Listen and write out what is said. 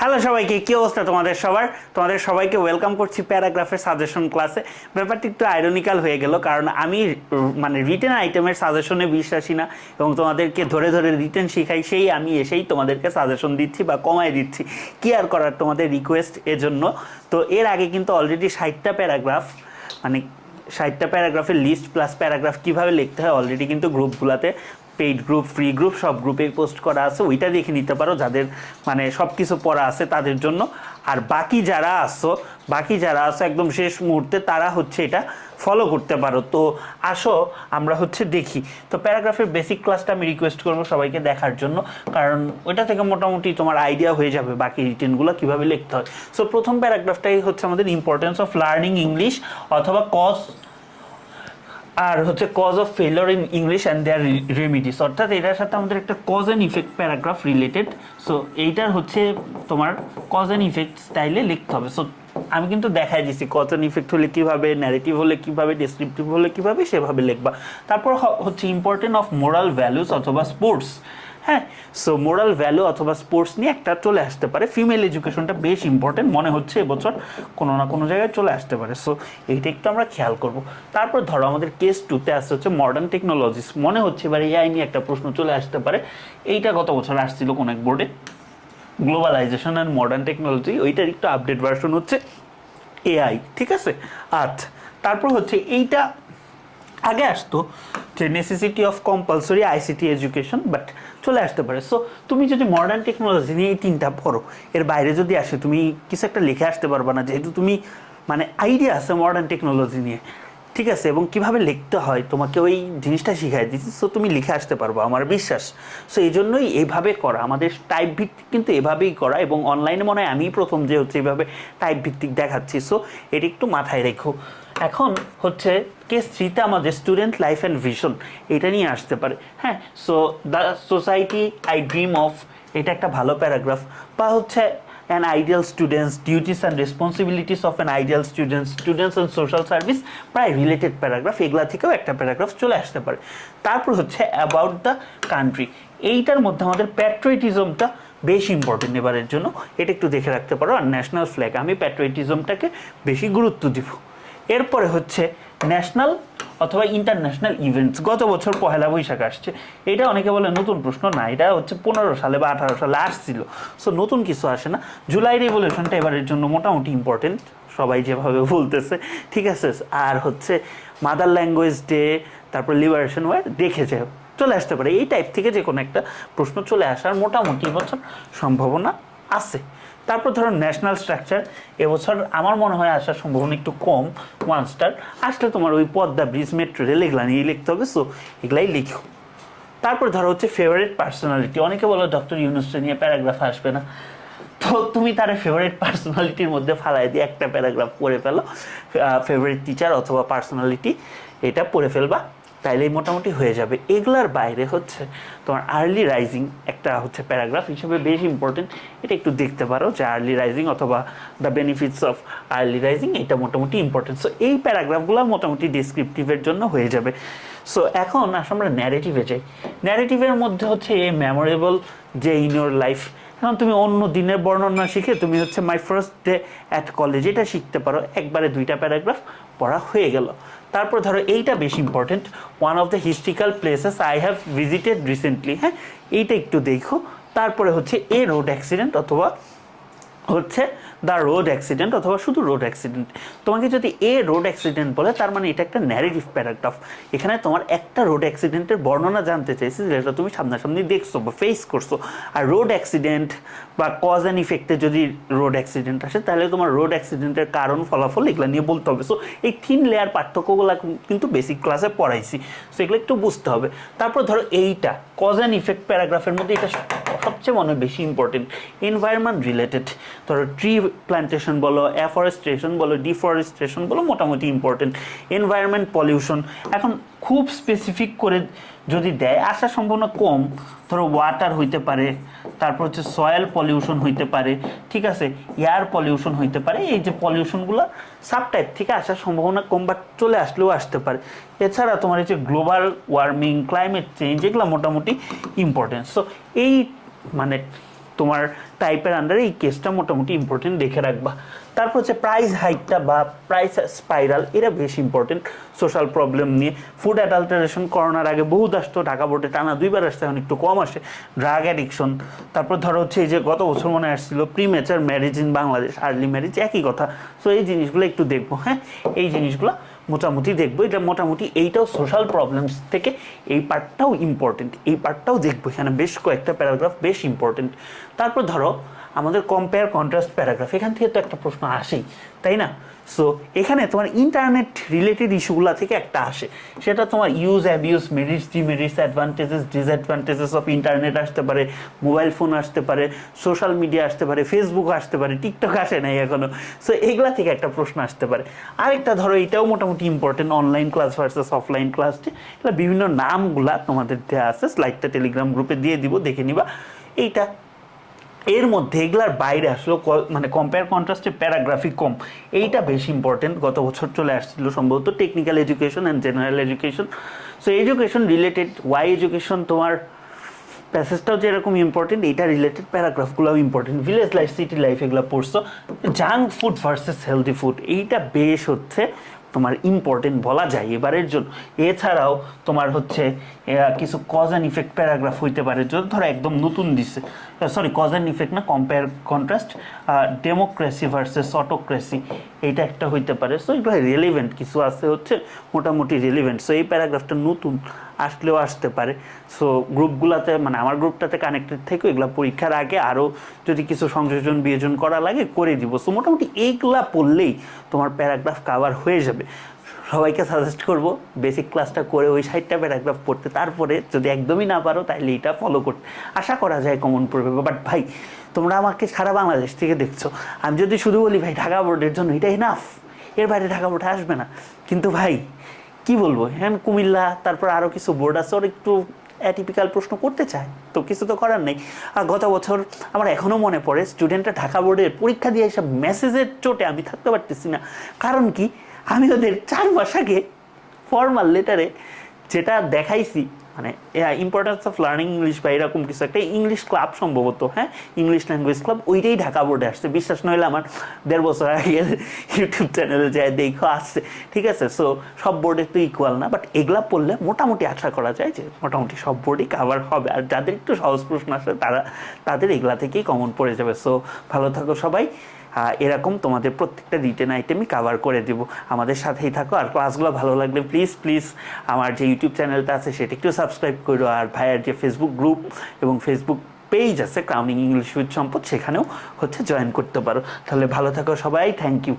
Hello সবাইকে, কি অবস্থা তোমাদের সবার? তোমাদের সবাইকে ওয়েলকাম করছি প্যারাগ্রাফের সাজেশন ক্লাসে ব্যাপারটা একটু আইরনিক্যাল হয়ে গেল, কারণ আমি মানে রিটেন আইটেমের সাজেশনে বিশ্বাসী না, এবং তোমাদেরকে ধরে ধরে রিটেন শিখাই, সেই আমি এসেই তোমাদেরকে সাজেশন দিচ্ছি বা কমায় দিচ্ছি। কি আর করার তোমাদের রিকোয়েস্ট এজন্য? তো এর আগে কিন্তু অলরেডি ষাটটা প্যারাগ্রাফ মানে ষাটটা প্যারাগ্রাফের লিস্ট প্লাস প্যারাগ্রাফ কীভাবে লিখতে হয় অলরেডি কিন্তু গ্রুপগুলোতে পেইড গ্রুপ ফ্রি গ্রুপ সব গ্রুপে পোস্ট করা আছে। ওইটা দেখে নিতে পারো, যাদের মানে সব কিছু পড়া আছে তাদের জন্য। আর বাকি যারা আসো বাকি যারা আসো একদম শেষ মুহূর্তে তারা হচ্ছে এটা ফলো করতে পারো। তো আসো, আমরা হচ্ছে দেখি। তো প্যারাগ্রাফের বেসিক ক্লাসটা আমি রিকোয়েস্ট করব সবাইকে দেখার জন্য। কারণ ওইটা থেকে মোটামুটি তোমার আইডিয়া হয়ে যাবে বাকি রিটেনগুলো কীভাবে লিখতে হয়। সো প্রথম প্যারাগ্রাফটাই হচ্ছে আমাদের ইম্পর্টেন্স অফ লার্নিং ইংলিশ অথবা কজ আর হচ্ছে cause of failure in English and their remedies অর্থাৎ এটার সাথে আমাদের একটা cause and effect paragraph related so এইটার হচ্ছে তোমার কজ অ্যান্ড ইফেক্ট স্টাইলে লিখতে হবে। সো আমি কিন্তু দেখাই দিছি। কজ অ্যান্ড ইফেক্ট হলে কীভাবে ন্যারেটিভ হলে কীভাবে ডিসক্রিপটিভ হলে কীভাবে সেভাবে লিখবা। তারপর হচ্ছে ইম্পর্টেন্ট অফ মোরাল ভ্যালুস অথবা স্পোর্টস হ্যাঁ সো মোরাল ভ্যালু অথবা স্পোর্টস নিয়ে একটা চলে আসতে পারে। ফিমেল এডুকেশনটা বেশ ইম্পর্টেন্ট মনে হচ্ছে এবছর কোনো না কোনো জায়গায় চলে আসতে পারে। সো এইটা একটু আমরা খেয়াল করব। তারপর ধরো আমাদের কেস টুতে আসতে হচ্ছে মডার্ন টেকনোলজিস মনে হচ্ছে এবার এআই নিয়ে একটা প্রশ্ন চলে আসতে পারে। এইটা গত বছর আসছিল কোন এক বোর্ডে গ্লোবালাইজেশন অ্যান্ড মডার্ন টেকনোলজি ওইটার একটু আপডেট ভার্সন হচ্ছে এআই ঠিক আছে? আচ্ছা তারপর হচ্ছে এইটা আগে আসতো যে necessity of compulsory ICT education but চলে আসতে পারে। সো তুমি যদি মডার্ন টেকনোলজি নিয়ে এই তিনটা পড়ো, এর বাইরে যদি আসে, তুমি কিছু একটা লিখে আসতে পারবা না, যেহেতু তুমি মানে আইডিয়া আছে মডার্ন টেকনোলজি নিয়ে। ঠিক আছে? এবং কীভাবে লিখতে হয়, তোমাকে ওই জিনিসটা শিখাই দিচ্ছি সো তুমি লিখে আসতে পারব, আমার বিশ্বাস। সো এই জন্যই এইভাবে করা। আমাদের টাইপ ভিত্তিক কিন্তু এভাবেই করা, এবং অনলাইনে মনে হয় আমি প্রথম যে হচ্ছে এইভাবে টাইপ ভিত্তিক দেখাচ্ছি। সো এটা একটু মাথায় রেখো। এখন হচ্ছে কেস থ্রিতে আমাদের স্টুডেন্ট লাইফ অ্যান্ড ভিশন এটা নিয়ে আসতে পারে। হ্যাঁ so the society I dream of এটা একটা ভালো প্যারাগ্রাফ বা হচ্ছে an ideal students duties and responsibilities of an ideal students students and social service প্রায় রিলেটেড প্যারাগ্রাফ এগুলা থেকেও একটা প্যারাগ্রাফ চলে আসতে পারে। তারপর হচ্ছে অ্যাবাউট দ্য কান্ট্রি এইটার মধ্যে আমাদের প্যাট্রিয়টিজমটা বেশ ইম্পর্টেন্ট এবারের জন্য। এটা একটু দেখে রাখতে পারো, আর ন্যাশনাল ফ্ল্যাগ আমি প্যাট্রিয়টিজমটাকে বেশি গুরুত্ব দিব। এরপরে হচ্ছে ন্যাশনাল অথবা ইন্টারন্যাশনাল ইভেন্টস গত বছর পহেলা বৈশাখ আসছে। এটা অনেকে বলে নতুন প্রশ্ন, না, এটা হচ্ছে পনেরো সালে বা আঠারো সালে আসছিল। সো নতুন কিছু আসে না। জুলাই রেভলিউশনটা এবারের জন্য মোটামুটি ইম্পর্টেন্ট সবাই যেভাবে বলতেছে। ঠিক আছে, আর হচ্ছে মাদার ল্যাঙ্গুয়েজ ডে তারপর লিবারেশন ওয়ার দেখেছে। চলে আসতে পারে। এই টাইপ থেকে যে কোনো একটা প্রশ্ন চলে আসার মোটামুটি বছর সম্ভাবনা আছে। তারপর ধরো ন্যাশনাল স্ট্রাকচার এবছর আমার মনে হয় আসার সম্ভাবনা একটু কম ওয়ান স্টার আসলে তোমার ওই পদ্মা ব্রিজ মেট্রো রেল এগুলা নিয়ে লিখতে হবে সো এগুলাই লিখো। তারপর ধরো হচ্ছে ফেভারিট পার্সোনালিটি অনেকে বলো ডক্টর ইউনুসটা নিয়ে প্যারাগ্রাফ আসবে না। তো তুমি তার ফেভারিট পার্সোনালিটির মধ্যে ফালাই দিয়ে একটা প্যারাগ্রাফ পড়ে ফেলো ফেভারিট টিচার অথবা পার্সোনালিটি এটা পড়ে ফেলবা। তাইলেই মোটামুটি হয়ে যাবে। এগুলার বাইরে হচ্ছে তোমার আর্লি রাইজিং একটা হচ্ছে প্যারাগ্রাফ হিসেবে বেশ ইম্পর্টেন্ট এটা একটু দেখতে পারো যে আর্লি রাইজিং অথবা the benefits of early rising এটা মোটামুটি ইম্পর্টেন্ট সো এই প্যারাগ্রাফগুলো মোটামুটি ডিসক্রিপটিভের জন্য হয়ে যাবে। সো এখন আসলে আমরা ন্যারেটিভে যাই। ন্যারেটিভের মধ্যে হচ্ছে এই মেমোরেবল যে ইন ইউর লাইফ এখন তুমি অন্য দিনের বর্ণনা শিখে তুমি হচ্ছে my first day at college এটা শিখতে পারো। একবারে দুইটা প্যারাগ্রাফ পড়া হয়ে গেল। তারপর ধরো এইটা বেশি important one of the historical places I have visited recently হ্যাঁ? এইটা একটু দেখো। তারপরে হচ্ছে এ রোড অ্যাক্সিডেন্ট অথবা হচ্ছে দ্য রোড অ্যাক্সিডেন্ট অথবা শুধু রোড অ্যাক্সিডেন্ট তোমাকে যদি এ রোড অ্যাক্সিডেন্ট বলে, তার মানে এটা একটা ন্যারেটিভ প্যারাগ্রাফ এখানে তোমার একটা রোড অ্যাক্সিডেন্টের বর্ণনা জানতে চাইছি, যেটা তুমি সামনাসামনি দেখছ বা ফেস করছ। আর রোড অ্যাক্সিডেন্ট বা কজ অ্যান্ড ইফেক্টে যদি রোড অ্যাক্সিডেন্ট আসে, তাহলে তোমার রোড অ্যাক্সিডেন্টের কারণ, ফলাফল এগুলো নিয়ে বলতে হবে। সো এই থিন লেয়ার পার্থক্যগুলো কিন্তু বেসিক ক্লাসে পড়াইছি। সো এগুলো একটু বুঝতে হবে। তারপর ধরো এইটা কজ অ্যান্ড ইফেক্ট প্যারাগ্রাফের মধ্যে এটা সবচেয়ে মনে হয় বেশি ইম্পর্টেন্ট এনভায়রনমেন্ট রিলেটেড ধরো ট্রি প্ল্যান্টেশন বলো অ্যাফরেস্ট্রেশন বলো ডিফরেস্ট্রেশন বলো, মোটামুটি ইম্পর্টেন্ট এনভায়রনমেন্ট পলিউশন এখন খুব স্পেসিফিক করে যদি দেয় আসার সম্ভাবনা কম। ধরো ওয়াটার হইতে পারে, তারপর হচ্ছে সয়েল পলিউশন হইতে পারে, ঠিক আছে? এয়ার পলিউশন হইতে পারে, এই যে পলিউশনগুলো সাবটাইপ থেকে আসার সম্ভাবনা কম বা চলে আসলেও আসতে পারে। এছাড়া তোমার এই যে গ্লোবাল ওয়ার্মিং ক্লাইমেট চেঞ্জ এগুলো মোটামুটি ইম্পর্টেন্ট সো এই মানে তোমার টাইপের আন্ডারে এই কেসটা মোটামুটি ইম্পর্টেন্ট দেখে রাখবা। তারপর হচ্ছে প্রাইস হাইকটা বা প্রাইস স্পাইরাল এরা বেশ ইম্পর্টেন্ট সোশ্যাল প্রবলেম নিয়ে। ফুড অ্যাডাল্টারেশন করোনার আগে বহুত আসতো ঢাকা বোর্ডে টানা দুইবার আসতে এখন একটু কম আসে। ড্রাগ অ্যাডিকশন তারপর ধরো হচ্ছে এই যে গত বছর মনে আসছিল premature marriage in Bangladesh early marriage একই কথা। সো এই জিনিসগুলো একটু দেখব হ্যাঁ? এই জিনিসগুলো মোটামুটি দেখব। এটা মোটামুটি এইটাও সোশ্যাল প্রবলেমস থেকে এই পার্টটাও ইম্পর্টেন্ট এই পার্টটাও দেখব। এখানে বেশ কয়েকটা প্যারাগ্রাফ বেশ ইম্পর্টেন্ট তারপর ধরো, আমাদের কম্পেয়ার কন্ট্রাস্ট প্যারাগ্রাফ এখান থেকে তো একটা প্রশ্ন আসেই, তাই না? সো এখানে তোমার ইন্টারনেট রিলেটেড ইস্যুগুলো থেকে একটা আসে। সেটা তোমার use abuse merits demerits advantages disadvantages of internet আসতে পারে মোবাইল ফোন আসতে পারে সোশ্যাল মিডিয়া আসতে পারে ফেসবুক আসতে পারে টিকটক আসে নাই এখনও। সো এগুলা থেকে একটা প্রশ্ন আসতে পারে। আরেকটা ধরো, এটাও মোটামুটি important online class versus offline class এগুলো বিভিন্ন নামগুলা তোমাদের দেওয়া আছে স্লাইডটা টেলিগ্রাম গ্রুপে দিয়ে দিব, দেখে নিবা। এইটা এর মধ্যে এগুলার বাইরে আসলো মানে কম্পেয়ার কন্ট্রাস্টে প্যারাগ্রাফি কম। এইটা বেশি ইম্পর্টেন্ট গত বছর চলে আসছিল সম্ভবত technical education and general education so education related why education তোমার প্যাসেজটাও যেরকম ইম্পর্টেন্ট এটা related প্যারাগ্রাফগুলোও important village life city life এগুলো পড়ছো junk food versus healthy food এইটা বেশ হচ্ছে তোমার ইম্পর্টেন্ট বলা যায় এবারের জন্য। এছাড়াও তোমার হচ্ছে কিছু কজ অ্যান্ড ইফেক্ট প্যারাগ্রাফ হইতে পারে যদি ধরো একদম নতুন দিছে। সরি কজ অ্যান্ড ইফেক্ট না compare contrast democracy versus autocracy এইটা একটা হইতে পারে। সো এগুলো রেলিভেন্ট কিছু আছে হচ্ছে, মোটামুটি রেলিভেন্ট সো এই প্যারাগ্রাফটা নতুন আসলেও আসতে পারে। সো গ্রুপগুলোতে মানে আমার গ্রুপটাতে কানেক্টেড থেকে এগুলো পরীক্ষার আগে আরও যদি কিছু সংযোজন, বিয়োজন করা লাগে, করে দিব। সো মোটামুটি এইগুলা পড়লেই তোমার প্যারাগ্রাফ কাভার হয়ে যাবে। সবাইকে সাজেস্ট করব বেসিক ক্লাসটা করে ওই সাইডটা প্যারাগ্রাফ পড়তে। তারপরে যদি একদমই না পারো তাহলে এটা ফলো করতে। আশা করা যায় কমন পড়বে বাট ভাই, তোমরা আমাকে সারা বাংলাদেশ থেকে দেখছ। আমি যদি শুধু বলি, ভাই, ঢাকা বোর্ডের জন্য এটা এনাফ এর বাইরে ঢাকা বোর্ডে আসবে না। কিন্তু ভাই, কি বলব? হ্যাঁ কুমিল্লা, তারপর আরও কিছু বোর্ড আছে, ওর একটু অ্যাটিপিক্যাল প্রশ্ন করতে চায়। তো কিছু তো করার নেই। আর গত বছর আমার এখনও মনে পড়ে স্টুডেন্টরা ঢাকা বোর্ডের পরীক্ষা দিয়ে এসব মেসেজের চোটে আমি থাকতে পারতেছি না। কারণ কি? আমি ওদের চার মাস আগে ফর্মাল লেটারে যেটা দেখাইছি মানে ইম্পর্টেন্স অফ লার্নিং ইংলিশ বা এরকম কিছু একটা ইংলিশ ক্লাব সম্ভবত হ্যাঁ? ইংলিশ ল্যাঙ্গুয়েজ ক্লাব ওইটাই ঢাকা বোর্ডে আসছে। বিশ্বাস নইলে আমার দেড় বছর আগে ইউটিউব চ্যানেলে যায় দেখো, আসছে। ঠিক আছে? সো সব বোর্ডে তো ইকুয়াল না বাট এগুলা পড়লে মোটামুটি আশা করা যায় যে মোটামুটি সব বোর্ডই কাভার হবে। আর যাদের একটু সহজ প্রশ্ন আসে, তারা, তাদের এগুলা থেকেই কমন পড়ে যাবে। সো ভালো থাকো সবাই। এরকম তোমাদের প্রত্যেকটা রিটেন আইটেমই কাভার করে দেবো। আমাদের সাথেই থাকো। আর ক্লাসগুলো ভালো লাগলে প্লিজ প্লিজ আমার যে ইউটিউব চ্যানেলটা আছে, সেটা একটু সাবস্ক্রাইব করো। আর ভাইয়ার যে ফেসবুক গ্রুপ এবং ফেসবুক পেজ আছে ক্রাউনিং ইংলিশ উইথ সম্পদ সেখানেও হচ্ছে জয়েন করতে পারো। তাহলে ভালো থাকো সবাই। Thank you